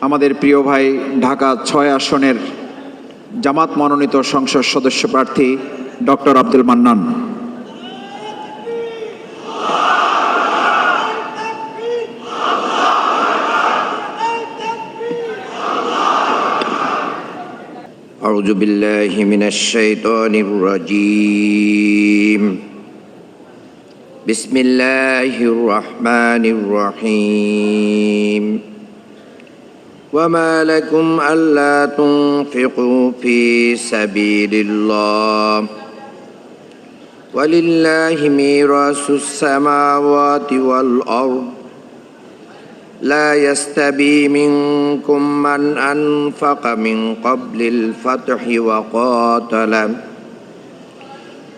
আমাদের প্রিয় ভাই ঢাকা ছয় আসনের জামাত মনোনীত সংসদ সদস্য প্রার্থী ডক্টর আব্দুল মান্নান أعوذ بالله من الشيطان الرجيم بسم الله الرحمن الرحيم وما لكم ألا تنفقوا في سبيل الله ولله ميراث السماوات والأرض لا يستبي منكم من أنفق من قبل الفتح وقاتل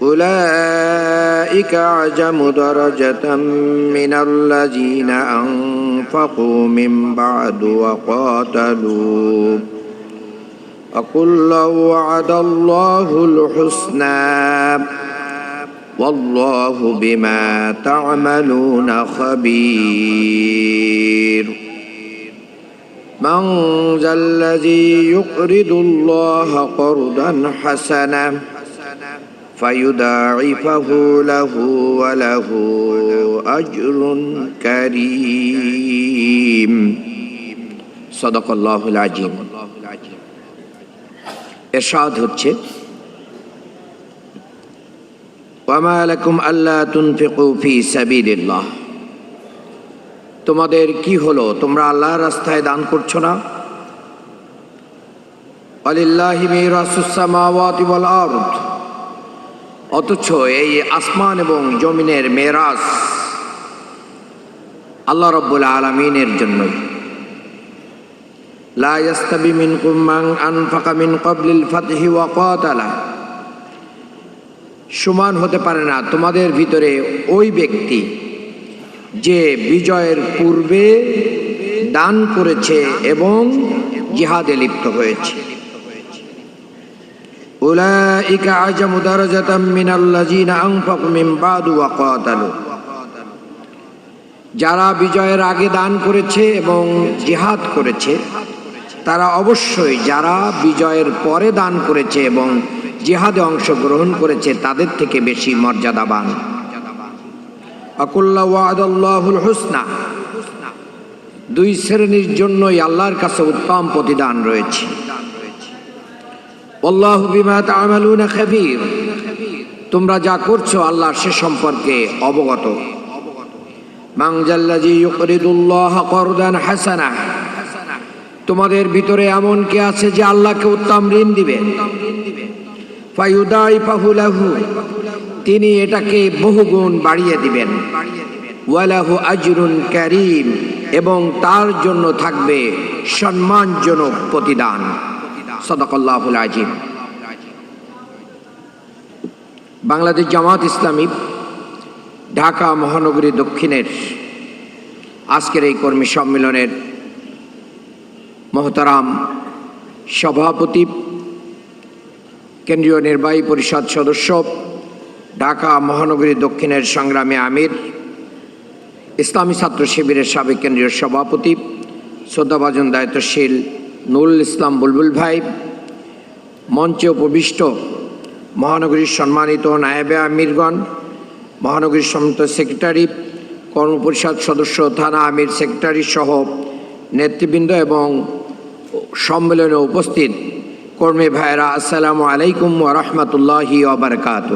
أولئك أعجم درجة من الذين أنفقوا من بعد وقاتلوا. وكلا وعد الله الحسنى. والله بما تعملون خبير. من ذا الذي يقرض الله قرضا حسنا فيضاعفه له وله أجر كريم صدق الله العظيم এরশাদ হচ্ছে ওয়ামা লাকুম আল্লাহ তুনফিকু ফি সাবিলিল্লাহ তোমাদের কি হলো তোমরা আল্লাহর রাস্তায় দান করছো না আলিল্লাহি মিরাসুস সামাওয়াতি ওয়াল আরদ অথচ এই আসমান এবং জমিনের মেরাজ আল্লাহ রব্বুল আলামিনের জন্যই। মান মিন সমান হতে পারে না তোমাদের ভিতরে ওই ব্যক্তি যে বিজয়ের পূর্বে দান করেছে এবং জিহাদে লিপ্ত হয়েছে। أولئك أعجم درجة من الذين أنفقوا من بعد وقاتلوا যারা বিজয়ের আগে দান করেছে এবং জিহাদ করেছে তারা অবশ্যই যারা বিজয়ের পরে দান করেছে এবং জিহাদে অংশগ্রহণ করেছে তাদের থেকে বেশি মর্যাদাবান আকুল্লা ওয়াদাল্লাহুল হুসনা দুই শ্রেণীর জন্যই আল্লাহর কাছে উত্তম প্রতিদান রয়েছে আল্লাহ তোমরা যা করছ আল্লাহ সে সম্পর্কে অবগত। হাসানা। তোমাদের ভিতরে এমন কে আছে যে আল্লাহকে উত্তম ঋণ দিবে? তিনি এটাকে বহুগুণ বাড়িয়ে দিবেন। ওয়ালাহু এবং তার জন্য থাকবে সম্মানজনক প্রতিদান। সদাকল্লাহুল আজিম। বাংলাদেশ জামাত ইসলামী ঢাকা মহানগরী দক্ষিণের আজকের এই কর্মী সম্মেলনের মহতারাম সভাপতি, কেন্দ্রীয় নির্বাহী পরিষদ সদস্য, ঢাকা মহানগরী দক্ষিণের সংগ্রামী আমির, ইসলামী ছাত্র শিবিরের সাবেক কেন্দ্রীয় সভাপতি, শ্রদ্ধাভাজন দায়িত্বশীল নুরুল ইসলাম বুলবুল ভাই, মঞ্চে উপবিষ্ট মহানগরীর সম্মানিত নায়েবে আমিরগণ, মহানগরীর সম্মিলিত সেক্রেটারি, কর্মপরিষদ সদস্য, থানা আমির সেক্রেটারি সহ নেতৃবৃন্দ এবং সম্মেলনে উপস্থিত কর্মী ভাইরা আসসালামু আলাইকুম ওরহমতুল্লাহি ওবরকাত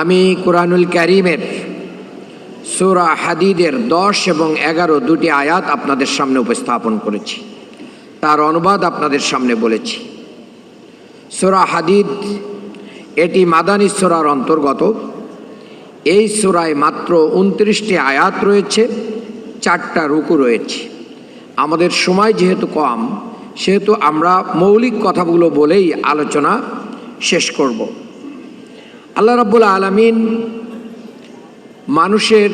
আমি কোরআনুল করিমের সুরা হাদিদের দশ এবং এগারো দুটি আয়াত আপনাদের সামনে উপস্থাপন করেছি। তার অনুবাদ আপনাদের সামনে বলেছি। সুরা হাদিদ এটি মাদানী সুরার অন্তর্গত। এই সুরায় মাত্র উনত্রিশটি আয়াত রয়েছে, চারটা রুকু রয়েছে। আমাদের সময় যেহেতু কম, সেহেতু আমরা মৌলিক কথাগুলো বলেই আলোচনা শেষ করব। আল্লাহ রাব্বুল আলামিন মানুষের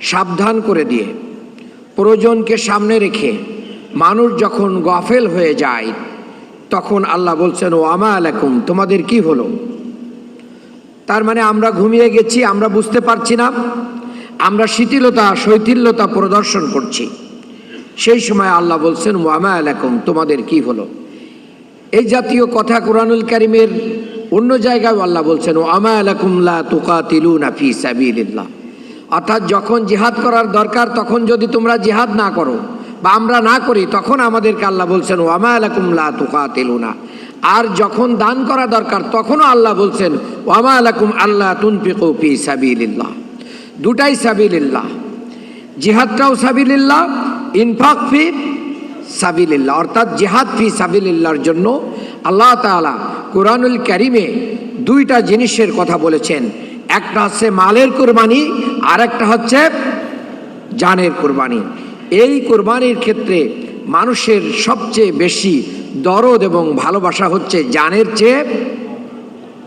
সাবধান করে দিয়ে, প্রয়োজনকে সামনে রেখে মানুষ যখন গফেল হয়ে যায়, তখন আল্লাহ বলছেন ও আমা আলাকুম তোমাদের কি হলো? তার মানে আমরা ঘুমিয়ে গেছি, আমরা বুঝতে পারছি না, আমরা শিথিলতা, শৈথিল্যতা প্রদর্শন করছি। সেই সময় আল্লাহ বলছেন ওয়ামা আলাকুম তোমাদের কি হলো? এই জাতীয় কথা কোরআনুল কারিমের অন্য জায়গায় আল্লাহ বলছেন, ও আমা আলাকুম লা তুকাতিলুনা ফি সাবিলিল্লাহ। অর্থাৎ যখন জিহাদ করার দরকার, তখন যদি তোমরা জিহাদ না করো বা আমরা না করি, তখন আমাদেরকে আল্লাহ বলছেন, ও আমা আলাকুম লা তুকাতিলুনা। আর যখন দান করা দরকার, তখনও আল্লাহ বলছেন ওয়ামা আলাকুম আল্লাহ তুনফিকু ফি সাবিলিল্লাহ। দুটাই সাবিলিল্লাহ। জিহাদটাও সাবিলিল্লাহ, ইনফাক ফি সাবিলিল্লাহ, অর্থাৎ জেহাদ ফি সাবিলিল্লাহর জন্য আল্লাহ তাআলা কোরআনুল ক্যারিমে দুইটা জিনিসের কথা বলেছেন। একটা হচ্ছে মালের কোরবানি আর একটা হচ্ছে জানের কোরবানি। এই কোরবানির ক্ষেত্রে মানুষের সবচেয়ে বেশি দরদ এবং ভালোবাসা হচ্ছে জানের চেয়ে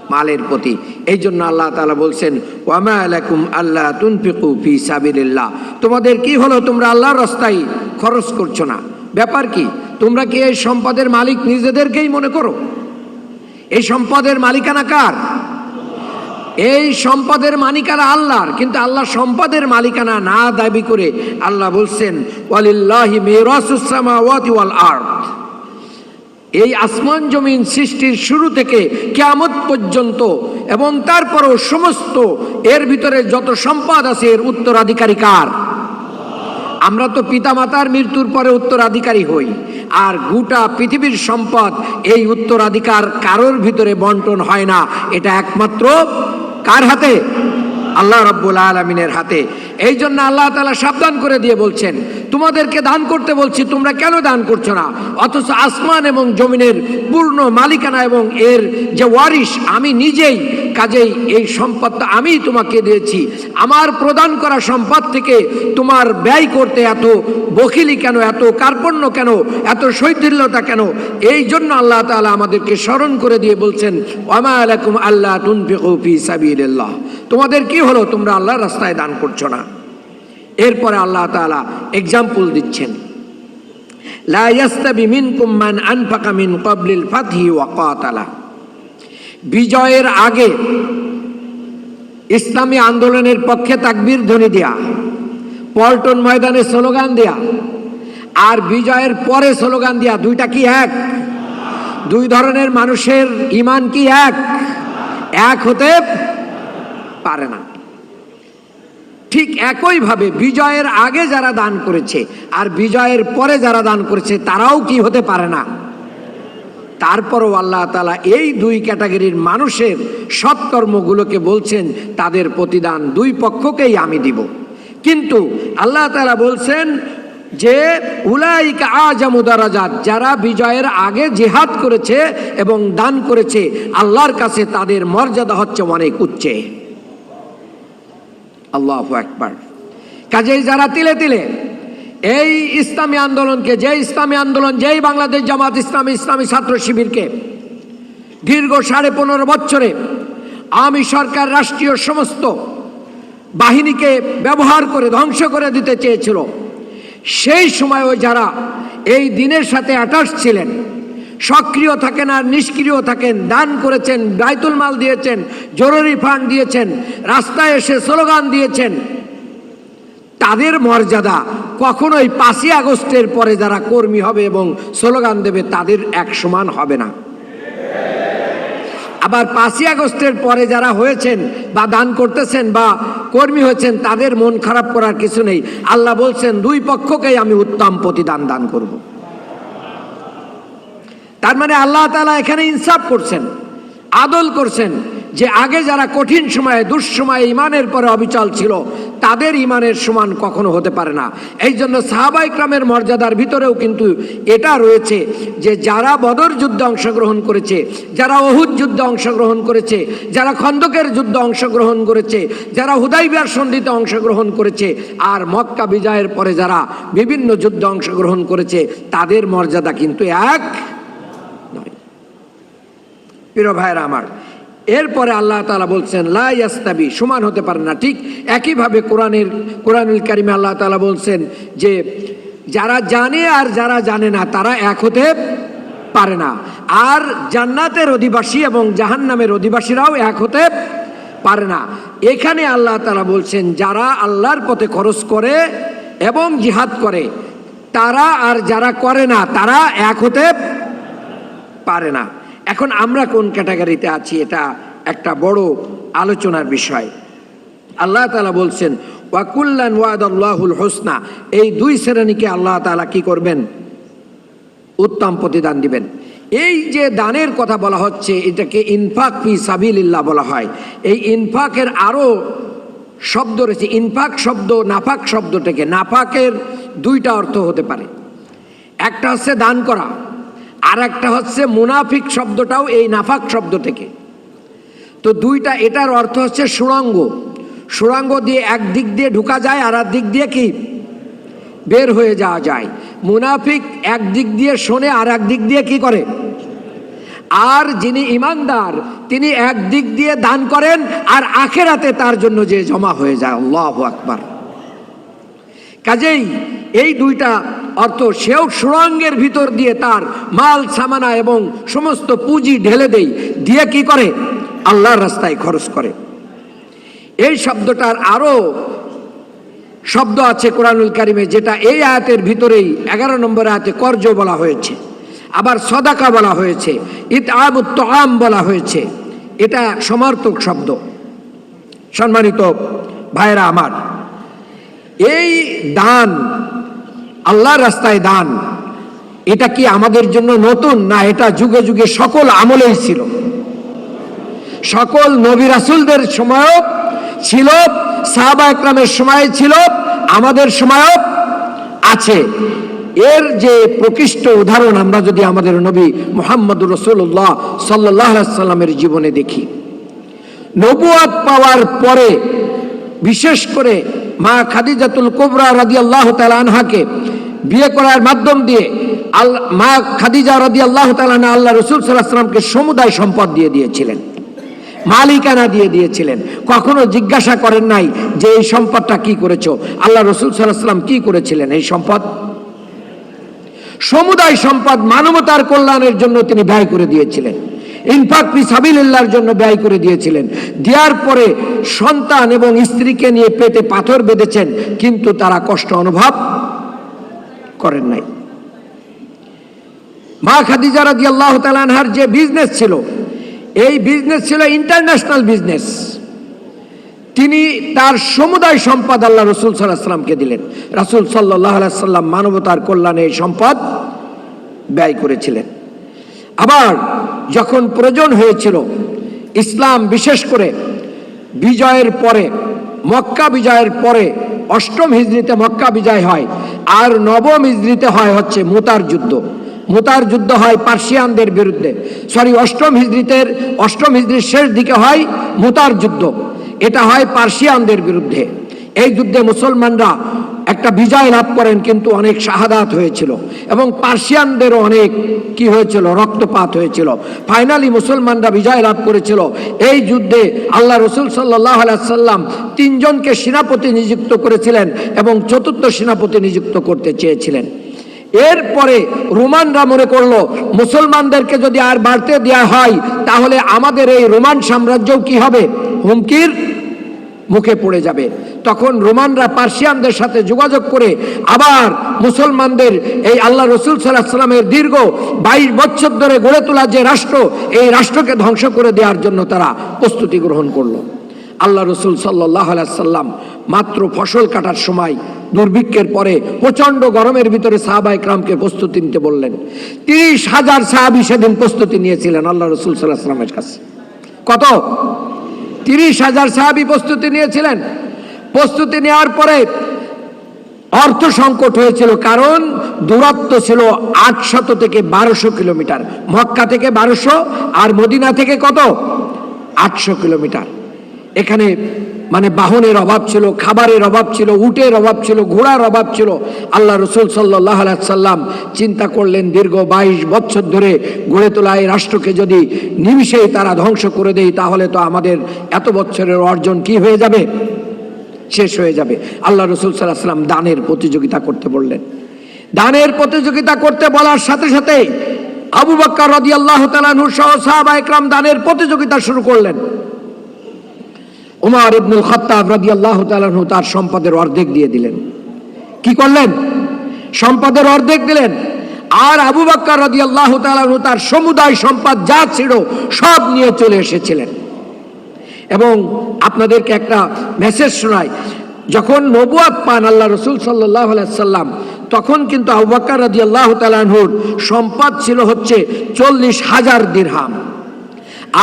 মালের প্রতি। এই জন্য আল্লাহ তাআলা বলছেন, ওয়ামা আলাইকুম আল্লাহ তুনফিকু ফি সাবিলিল্লাহ। তোমাদের কি হলো? তোমরা আল্লাহর রাস্তায় খরচ করছ না। ব্যাপার কি? তোমরা কি এই সম্পদের মালিক নিজেদেরকেই মনে করো? এই সম্পদের মালিকানা কার? এই সম্পদের মালিকানা আল্লাহর, কিন্তু আল্লাহ সম্পদের মালিকানা না দাবি করে আল্লাহ বলছেন, ওয়ালিল্লাহি এই আসমান জমিন সৃষ্টির শুরু থেকে কেয়ামত পর্যন্ত এবং তারপরও সমস্ত, এর ভিতরে যত সম্পদ আছে, এর উত্তরাধিকারী কার? আমরা তো পিতামাতার মৃত্যুর পরে উত্তরাধিকারী হই, আর গোটা পৃথিবীর সম্পদ এই উত্তরাধিকার কারোর ভিতরে বন্টন হয় না। এটা একমাত্র কার হাতে? আল্লাহ রব্বুল আলমিনের হাতে। এই জন্য আল্লাহ তালা সাবধান করে দিয়ে বলছেন, তোমাদেরকে দান করতে বলছি, তোমরা কেন দান করছ না? অথচ আসমান এবং জমিনের পূর্ণ মালিকানা এবং এর যে ওয়ারিশ, আমি নিজেই কাজেই এই সম্পদটা আমি তোমাকে দিয়েছি। আমার প্রদান করা সম্পদ থেকে তোমার ব্যয় করতে এত বখিলি কেন, এত কার্পণ্য কেন, এত শৈথিল্যতা কেন? এই জন্য আল্লাহ তাআলা আমাদেরকে স্মরণ করে দিয়ে বলছেন ওয়ামা আলাইকুম আল্লাহ তুনফিকু ফি সাবিলিল্লাহ। তোমাদের কি হলো? তোমরা আল্লাহর রাস্তায় দান করছ না। এরপরে আল্লাহ তাআলা এক্সাম্পল দিচ্ছেন। বিজয়ের আগে ইসলামী আন্দোলনের পক্ষে তাকবীর ধ্বনি দেয়া, পল্টন ময়দানে স্লোগান দেয়া, আর বিজয়ের পরে স্লোগান দেয়া দুইটা কি এক? দুই ধরনের মানুষের ইমান কি এক? এক হতে পারে না। ঠিক একইভাবে বিজয়ের আগে যারা দান করেছে আর বিজয়ের পরে যারা দান করেছে, তারাও কি হতে পারে না? তারপরও আল্লাহ তালা এই দুই ক্যাটাগরির মানুষের সৎকর্মগুলোকে বলছেন, তাদের প্রতিদান দুই পক্ষকেই আমি দিব। কিন্তু আল্লাহ তালা বলছেন যে, উলাইকা আজামুদারাজাত যারা বিজয়ের আগে জেহাদ করেছে এবং দান করেছে, আল্লাহর কাছে তাদের মর্যাদা হচ্ছে অনেক উচ্চে। আল্লাহ একবার কাজেই যারা তিলে তিলে, এই ইসলামী আন্দোলনকে যে ইসলামী আন্দোলন, যেই বাংলাদেশ জামাত ইসলামী ইসলামী ছাত্র শিবিরকে দীর্ঘ সাড়ে পনেরো বছরে আমি সরকার রাষ্ট্রীয় সমস্ত বাহিনীকে ব্যবহার করে, ধ্বংস করে দিতে চেয়েছিল। সেই সময়ও যারা এই দিনের সাথে অ্যাটাচ ছিলেন সক্রিয় থাকেন আর নিষ্ক্রিয় থাকেন। দান করেছেন, বাইতুল মাল দিয়েছেন, জরুরি ফান্ড দিয়েছেন, রাস্তায় এসে স্লোগান দিয়েছেন। তাদের মর্যাদা কখনোই পাঁচই আগস্টের পরে যারা কর্মী হবে এবং স্লোগান দেবে, তাদের এক সমান হবে না। আবার পাঁচই আগস্টের পরে যারা হয়েছেন বা দান করতেছেন বা কর্মী হয়েছেন, তাদের মন খারাপ করার কিছু নেই। আল্লাহ বলছেন, দুই পক্ষকেই আমি উত্তম প্রতিদান দান করব। তার মানে আল্লাহ তালা এখানে ইনসাফ করছেন, আদল করছেন যে আগে যারা কঠিন সময়ে, দুঃসময়ে ইমানের পরে অবিচল ছিল, তাদের ইমানের সমান কখনো হতে পারে না। এই জন্য সাহাবাইক্রামের মর্যাদার ভিতরেও কিন্তু এটা রয়েছে যে যারা বদর যুদ্ধে অংশগ্রহণ করেছে, যারা অহুদ যুদ্ধে অংশগ্রহণ করেছে, যারা খন্দকের যুদ্ধে অংশগ্রহণ করেছে, যারা হুদাইবিয়ার সন্ধিতে অংশগ্রহণ করেছে, আর মক্কা বিজয়ের পরে যারা বিভিন্ন যুদ্ধে অংশগ্রহণ করেছে, তাদের মর্যাদা কিন্তু এক। প্রিয় ভাইরা আমার, এরপরে আল্লাহ তালা বলছেন, লা ইয়াস্তাবি সমান হতে পারে না, ঠিক একইভাবে কোরআনের, কোরআনুল কারিমে আল্লাহ তালা বলছেন যে, যারা জানে আর যারা জানে না, তারা এক হতে পারে না। আর জান্নাতের অধিবাসী এবং জাহান্নামের অধিবাসীরাও এক হতে পারে না। এখানে আল্লাহ তালা বলছেন, যারা আল্লাহর পথে খরচ করে এবং জিহাদ করে, তারা আর যারা করে না, তারা এক হতে পারে না। এখন আমরা কোন ক্যাটাগরিতে আছি এটা একটা বড় আলোচনার বিষয়। আল্লাহ তালা বলছেন ওয়াকুল্লান ওয়াদাল্লাহুল হোসনা এই দুই শ্রেণীকে আল্লাহ তালা কি করবেন? উত্তম প্রতিদান দিবেন। এই যে দানের কথা বলা হচ্ছে, এটাকে ইনফাক ফি সাবিলিল্লাহ বলা হয়। এই ইনফাকের আরও শব্দ রয়েছে। ইনফাক শব্দ, নাফাক শব্দ থেকে নাফাকের দুইটা অর্থ হতে পারে। একটা হচ্ছে দান করা। আর একটা হচ্ছে মুনাফিক শব্দটাও এই নাফাক শব্দ থেকে। তো দুইটা, এটার অর্থ হচ্ছে সুড়ঙ্গ। সুড়ঙ্গ দিয়ে এক দিক দিয়ে ঢুকা যায়, আর এক দিক দিয়ে কি? বের হয়ে যাওয়া যায়। মুনাফিক এক দিক দিয়ে শোনে, আর এক দিক দিয়ে কি করে? আর যিনি ইমানদার, তিনি এক দিক দিয়ে দান করেন, আর আখেরাতে তার জন্য যে জমা হয়ে যায়। আল্লাহ আকবার। কাজেই এই দুইটা অর্থ সেও সুরঙ্গের ভিতর দিয়ে তার মাল, সামানা এবং সমস্ত পুঁজি ঢেলে দেই। দিয়ে কি করে? আল্লাহর রাস্তায় খরচ করে। এই শব্দটার আরও শব্দ আছে কোরআনুল কারিমে, যেটা এই আয়াতের ভিতরেই এগারো নম্বর আয়াতে কর্জ বলা হয়েছে। আবার সদাকা বলা হয়েছে, ইত আম বলা হয়েছে। এটা সমার্থক শব্দ। সম্মানিত ভাইরা আমার এই দান, আল্লাহর রাস্তায় দান, এটা কি আমাদের জন্য নতুন না এটা যুগে যুগে সকল আমলেই ছিল? সকল নবী রাসুলদের সময়ও ছিল, সাহাবা একরামের সময় ছিল, আমাদের সময়ও আছে। এর যে প্রকৃষ্ট উদাহরণ আমরা যদি আমাদের নবী মোহাম্মদ রসুল্লাহ সাল্লাহ সাল্লামের জীবনে দেখি নবুয়াদ পাওয়ার পরে, বিশেষ করে মা খাদিজাতুল কোবরা রাদি আল্লাহ আনহাকে বিয়ে করার মাধ্যম দিয়ে আল, মা খাদিজা রাদি আল্লাহ তালানা আল্লাহ রসুল সাল্লাহ সাল্লামকে সমুদায় সম্পদ দিয়ে দিয়েছিলেন। মালিকানা দিয়ে দিয়েছিলেন। কখনো জিজ্ঞাসা করেন নাই যে এই সম্পদটা কি করেছ? আল্লাহ রসুল সাল্লাহ সাল্লাম কি করেছিলেন এই সম্পদ? সমুদায় সম্পদ মানবতার কল্যাণের জন্য তিনি ব্যয় করে দিয়েছিলেন। ইনফাক পি সাবিল্লাহর জন্য ব্যয় করে দিয়েছিলেন। দেওয়ার পরে সন্তান এবং স্ত্রীকে নিয়ে পেটে পাথর বেঁধেছেন, কিন্তু তারা কষ্ট অনুভব করেন নাই। মা খাদিজা রাদি আল্লাহ তালানহার যে বিজনেস ছিল, এই বিজনেস ছিল ইন্টারন্যাশনাল বিজনেস। তিনি তার সমুদায় সম্পদ আল্লাহ রসুল সাল্লাহ সাল্লামকে দিলেন। রাসুল সাল্লাহ সাল্লাম মানবতার কল্যাণে এই সম্পদ ব্যয় করেছিলেন। আবার যখন প্রয়োজন হয়েছিল, ইসলাম বিশেষ করে বিজয়ের পরে, মক্কা বিজয়ের পরে, অষ্টম হিজড়িতে মক্কা বিজয় হয়, আর নবম হিজড়িতে হয় হচ্ছে মুতার যুদ্ধ। মুতার যুদ্ধ হয় পার্সিয়ানদের বিরুদ্ধে। সরি, অষ্টম হিজড়িতের, অষ্টম হিজড়ির শেষ দিকে হয় মুতার যুদ্ধ। এটা হয় পার্সিয়ানদের বিরুদ্ধে। এই যুদ্ধে মুসলমানরা একটা বিজয় লাভ করেন কিন্তু অনেক শাহাদাত হয়েছিল। এবং পার্সিয়ানদেরও অনেক কি হয়েছিল? রক্তপাত হয়েছিল। ফাইনালি মুসলমানরা বিজয় লাভ করেছিল। এই যুদ্ধে আল্লাহ রসুল সাল্লাহ সাল্লাম তিনজনকে সেনাপতি নিযুক্ত করেছিলেন এবং চতুর্থ সেনাপতি নিযুক্ত করতে চেয়েছিলেন। এরপরে রোমানরা মনে করল, মুসলমানদেরকে যদি আর বাড়তে দেওয়া হয়, তাহলে আমাদের এই রোমান সাম্রাজ্যও কি হবে? হুমকির মুখে পড়ে যাবে। তখন রোমানরা পার্সিয়ানদের সাথে যোগাযোগ করে আবার মুসলমানদের এই আল্লাহ রসুল সাল্লাহ সাল্লামের দীর্ঘ বাইশ বছর ধরে গড়ে তোলা যে রাষ্ট্র, এই রাষ্ট্রকে ধ্বংস করে দেওয়ার জন্য তারা প্রস্তুতি গ্রহণ করল। আল্লাহ রসুল সাল্লাহ সাল্লাম মাত্র ফসল কাটার সময় দুর্ভিক্ষের পরে প্রচণ্ড গরমের ভিতরে সাহাবা ইকরামকে প্রস্তুতি নিতে বললেন। তিরিশ হাজার সাহাবি সেদিন প্রস্তুতি নিয়েছিলেন আল্লাহ রসুল সাল্লাহ সাল্লামের কাছে। কত? তিরিশ হাজার সাহাবি প্রস্তুতি নিয়েছিলেন। প্রস্তুতি নেওয়ার পরে অর্থ সংকট হয়েছিল, কারণ দূরত্ব ছিল আটশত থেকে বারোশো কিলোমিটার। মক্কা থেকে বারোশো আর মদিনা থেকে কত? আটশো কিলোমিটার। এখানে মানে বাহনের অভাব ছিল, খাবারের অভাব ছিল, উটের অভাব ছিল, ঘোড়ার অভাব ছিল। আল্লাহ রসুল সাল্লাহ সাল্লাম চিন্তা করলেন, দীর্ঘ বাইশ বছর ধরে গড়ে তোলা এই রাষ্ট্রকে যদি নিমিষেই তারা ধ্বংস করে দেয় তাহলে তো আমাদের এত বছরের অর্জন কি হয়ে যাবে? শেষ হয়ে যাবে। আল্লাহ রসুল সাল্লাহ সাল্লাম দানের প্রতিযোগিতা করতে বললেন। দানের প্রতিযোগিতা করতে বলার সাথে সাথে আবু বাক্কা রদি আল্লাহ সহ সাহাবা একরাম দানের প্রতিযোগিতা শুরু করলেন। উমার ইবনুল খত্তাব রাদি আল্লাহ তার সম্পদের অর্ধেক দিয়ে দিলেন। কি করলেন? সম্পদের অর্ধেক দিলেন। আর আবু বাক্কার রাজি আল্লাহ তার সমুদায় সম্পদ যা ছিল সব নিয়ে চলে এসেছিলেন। এবং আপনাদেরকে একটা মেসেজ শোনাই। যখন নবুয়াত পান আল্লাহ রসুল সাল্লাহ সাল্লাম, তখন কিন্তু আবাক্কার রাজি আল্লাহ তালাহুর সম্পদ ছিল হচ্ছে চল্লিশ হাজার দিরহাম।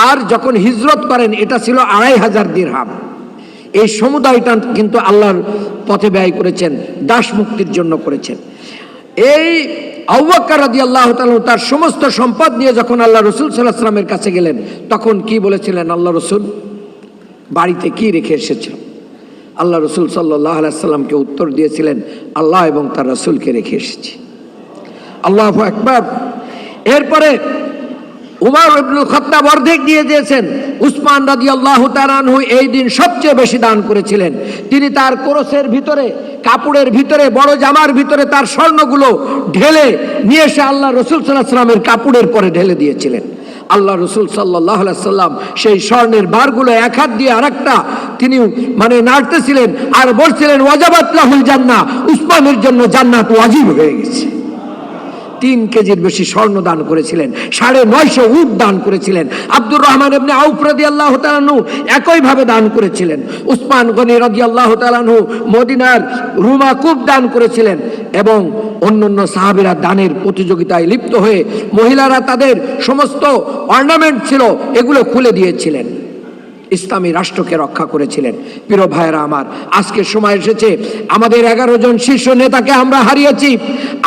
আর যখন হিজরত করেন, এটা ছিল আড়াই হাজার দিরহাম। এই সমুদায়টা কিন্তু আল্লাহর পথে ব্যয় করেছেন, দাস মুক্তির জন্য করেছেন। এই আউবাক্কার রাজি আল্লাহ তার সমস্ত সম্পদ নিয়ে যখন আল্লাহ রসুল সাল্লাহ সাল্লামের কাছে গেলেন, তখন কি বলেছিলেন? আল্লাহ রসুল, বাড়িতে কি রেখে এসেছিল আল্লাহ রসুল সাল্লাহ সাল্লামকে উত্তর দিয়েছিলেন, আল্লাহ এবং তার রসুলকে রেখে এসেছি। আল্লাহ একবার এরপরে উমার ইবনুল অর্ধেক দিয়ে দিয়েছেন। উসমান রাজি আল্লাহ তারানহু এই দিন সবচেয়ে বেশি দান করেছিলেন। তিনি তার কোরসের ভিতরে, কাপড়ের ভিতরে, বড় জামার ভিতরে তার স্বর্ণগুলো ঢেলে নিয়ে এসে আল্লাহ রসুল সাল্লাহ সাল্লামের কাপড়ের পরে ঢেলে দিয়েছিলেন। আল্লাহ রসুল সাল্লাহ সাল্লাম সেই স্বর্ণের বারগুলো এক হাত দিয়ে আরেকটা তিনি মানে নাড়তেছিলেন আর বলছিলেন, ওয়াজাবাত লাহুল জান্না উসমানের জন্য জান্নাত ওয়াজিব হয়ে গেছে। তিন কেজির বেশি স্বর্ণ দান করেছিলেন, সাড়ে নয়শো উট দান করেছিলেন। আব্দুর রহমান এমনি আউফরাদি আল্লাহ তালানহু একইভাবে দান করেছিলেন। উসমান গনি রাজি আল্লাহ তালানহু মদিনার রুমা কুব দান করেছিলেন এবং অন্যান্য সাহাবিরা দানের প্রতিযোগিতায় লিপ্ত হয়ে মহিলারা তাদের সমস্ত অর্নামেন্ট ছিল, এগুলো খুলে দিয়েছিলেন। ইসলামী রাষ্ট্রকে রক্ষা করেছিলেন। প্রিয় ভাইয়েরা আমার আজকের সময় এসেছে, আমাদের এগারো জন শীর্ষ নেতাকে আমরা হারিয়েছি।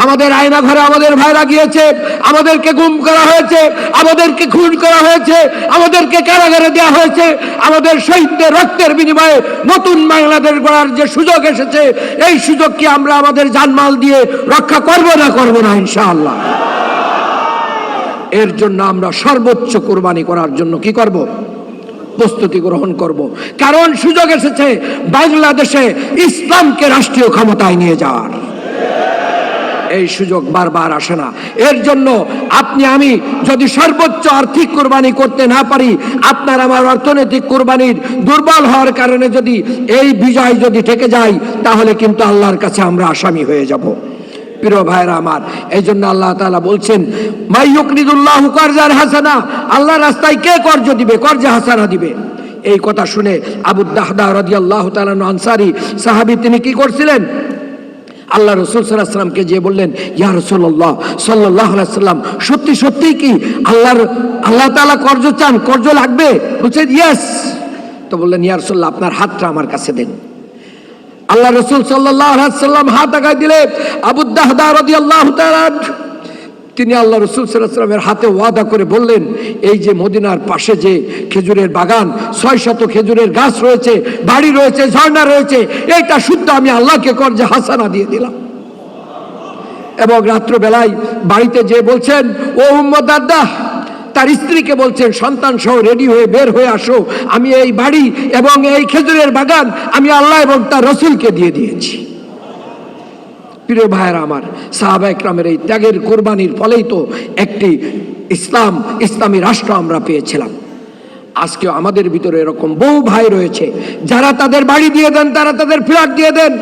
আমাদের আয়না ঘরে আমাদের ভাইরা গিয়েছে, আমাদেরকে গুম করা হয়েছে, আমাদেরকে খুন করা হয়েছে, আমাদেরকে কারাগারে দেওয়া হয়েছে। আমাদের শহীদদের রক্তের বিনিময়ে নতুন বাংলাদেশ গড়ার যে সুযোগ এসেছে, এই সুযোগকে আমরা আমাদের জানমাল দিয়ে রক্ষা করব না করব না, ইনশাআল্লাহ। এর জন্য আমরা সর্বোচ্চ কোরবানি করার জন্য কি করব? প্রস্তুতি গ্রহণ করব। কারণ সুযোগ এসেছে, বাংলাদেশে ইসলামকে রাষ্ট্রীয় ক্ষমতায় নিয়ে যাওয়ার। এই সুযোগ বারবার আসে না। এর জন্য আপনি, আমি যদি সর্বোচ্চ আর্থিক কোরবানি করতে না পারি, আপনার আমার অর্থনৈতিক কোরবানির দুর্বল হওয়ার কারণে যদি এই বিজয় যদি থেকে যায়, তাহলে কিন্তু আল্লাহর কাছে আমরা আসামি হয়ে যাব। প্রিয় ভাইরা আমার এই জন্য আল্লাহ তাআলা বলছেন মাইয়ুকরিদুল্লাহ কর্জার হাসানা আল্লাহ রাস্তায় কে কর্জ দিবে? কর্জে হাসানা দিবে। এই কথা শুনে আবু দাহদা রাদিয়াল্লাহু তাআলা আনসারি সাহাবী তিনি কি করছিলেন? আল্লাহ রসুল সাল্লাহ যে বললেন, ইয়া রসুল্লাহ সাল্লাহ সাল্লাম, সত্যি সত্যি কি আল্লাহর, আল্লাহ তাআলা কর্জ চান? কর্জ লাগবে? বলছেন ইয়েস। তো বললেন, ইয়া রসুল্লাহ আপনার হাতটা আমার কাছে দেন। আল্লাহ রসুল সাল্লাম হাত আগায় দিলে আবুদ্দাহদা রদি আল্লাহ তিনি আল্লাহ রসুল সাল্লামের হাতে ওয়াদা করে বললেন, এই যে মদিনার পাশে যে খেজুরের বাগান, ছয় শত খেজুরের গাছ রয়েছে, বাড়ি রয়েছে, ঝর্ণা রয়েছে, এইটা শুদ্ধ আমি আল্লাহকে কর যে হাসানা দিয়ে দিলাম। এবং রাত্রবেলায় বাড়িতে যে বলছেন, ও উম্মদ দাদা তার স্ত্রীকে বলছেন, সন্তান সহ রেডি হয়ে বের হয়ে আসো। আমি এই বাড়ি এবং এই খেজুরের বাগান আমি আল্লাহ এবং তার রসুলকে দিয়ে দিয়েছি। প্রিয় ভাইয়েরা আমার, সাহাবা একরামের এই ত্যাগের কোরবানির ফলেই তো একটি ইসলাম, ইসলামী রাষ্ট্র আমরা পেয়েছিলাম। আজকে আমাদের ভিতরে এরকম বহু ভাই রয়েছে, যারা তাদের বাড়ি দিয়ে দেন, তারা তাদের ফ্ল্যাট দিয়ে দেন,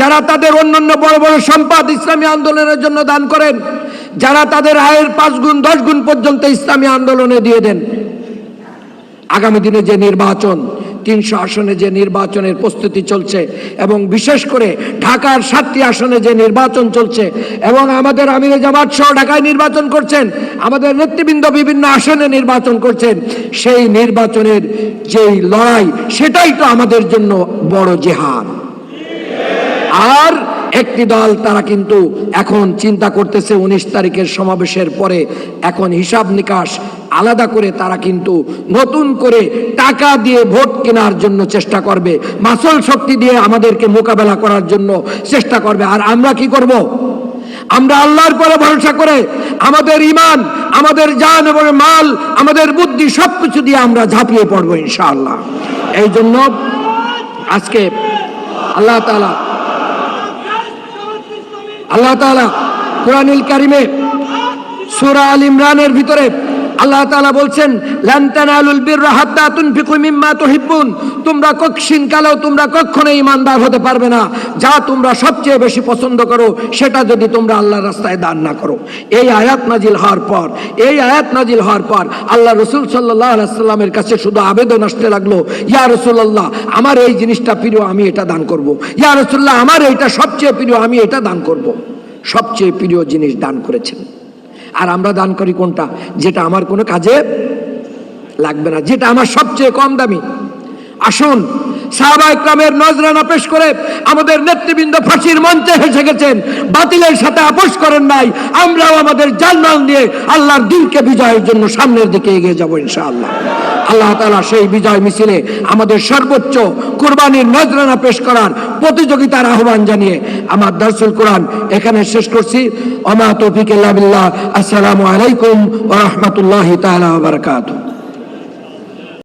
যারা তাদের অন্যান্য বড় বড় সম্পদ ইসলামী আন্দোলনের জন্য দান করেন যারা তাদের আয়ের পাঁচ গুণ, দশ গুণ পর্যন্ত ইসলামী আন্দোলনে দিয়ে দেন। আগামী দিনে যে নির্বাচন, তিনশো আসনে যে নির্বাচনের প্রস্তুতি চলছে এবং বিশেষ করে ঢাকার সাতটি আসনে যে নির্বাচন চলছে এবং আমাদের আমিরে জামাত সহ ঢাকায় নির্বাচন করছেন, আমাদের নেতৃবৃন্দ বিভিন্ন আসনে নির্বাচন করছেন, সেই নির্বাচনের যেই লড়াই, সেটাই তো আমাদের জন্য বড় জেহাদ। আর একটি দল তারা কিন্তু এখন চিন্তা করতেছে উনিশ তারিখের সমাবেশের পরে এখন হিসাব নিকাশ আলাদা করে তারা কিন্তু নতুন করে টাকা দিয়ে ভোট কেনার জন্য চেষ্টা করবে, মাসল শক্তি দিয়ে আমাদেরকে মোকাবেলা করার জন্য চেষ্টা করবে। আর আমরা কি করব? আমরা আল্লাহর পরে ভরসা করে আমাদের ইমান আমাদের জান এবং মাল, আমাদের বুদ্ধি সবকিছু দিয়ে আমরা ঝাঁপিয়ে পড়ব ইনশাআল্লাহ। এই জন্য আজকে আল্লাহ তাআলা আল্লাহ তালা কোরআনুল কারিমে সুরা আল ইমরানের ভিতরে আল্লাহ তালা বলছেন, লান তানালুল বিররা হাত্তা তুনফিকু মিম্মা তুহিব্বুন তোমরা কক্ষিন কালেও তোমরা কখনো ইমানদার হতে পারবে না যা তোমরা সবচেয়ে বেশি পছন্দ করো, সেটা যদি তোমরা আল্লাহর রাস্তায় দান না করো এই আয়াত নাজিল হওয়ার পর, এই আয়াত নাজিল হওয়ার পর আল্লাহ রসুল সাল্লাহ কাছে শুধু আবেদন আসতে লাগল, ইয়া রসুল্লাহ আমার এই জিনিসটা প্রিয়, আমি এটা দান করব। ইয়া রসুল্লাহ আমার এইটা সবচেয়ে প্রিয়, আমি এটা দান করব। সবচেয়ে প্রিয় জিনিস দান করেছেন আর আমরা দান করি কোনটা? যেটা আমার কোনো কাজে লাগবে না, যেটা আমার সবচেয়ে কম দামি। আসুন সাহাবা নজরানা পেশ করে আমাদের নেতৃবৃন্দ ফাঁসির মঞ্চে হেসে গেছেন। বাতিলের সাথে আপোষ করেন নাই। আমরাও আমাদের জান্নাল নিয়ে আল্লাহর দিনকে বিজয়ের জন্য সামনের দিকে এগিয়ে যাব ইনশাআল্লাহ। আল্লাহ তাআলা সেই বিজয় মিছিলে আমাদের সর্বোচ্চ কুরবানির নজরানা পেশ করার প্রতিযোগিতার আহ্বান জানিয়ে আমার দর্শুল কোরআন এখানে শেষ করছি। অমা তৌফিক আসসালামু আলাইকুম ওয়া রাহমাতুল্লাহি তাআলা ওয়া বারাকাতুহু।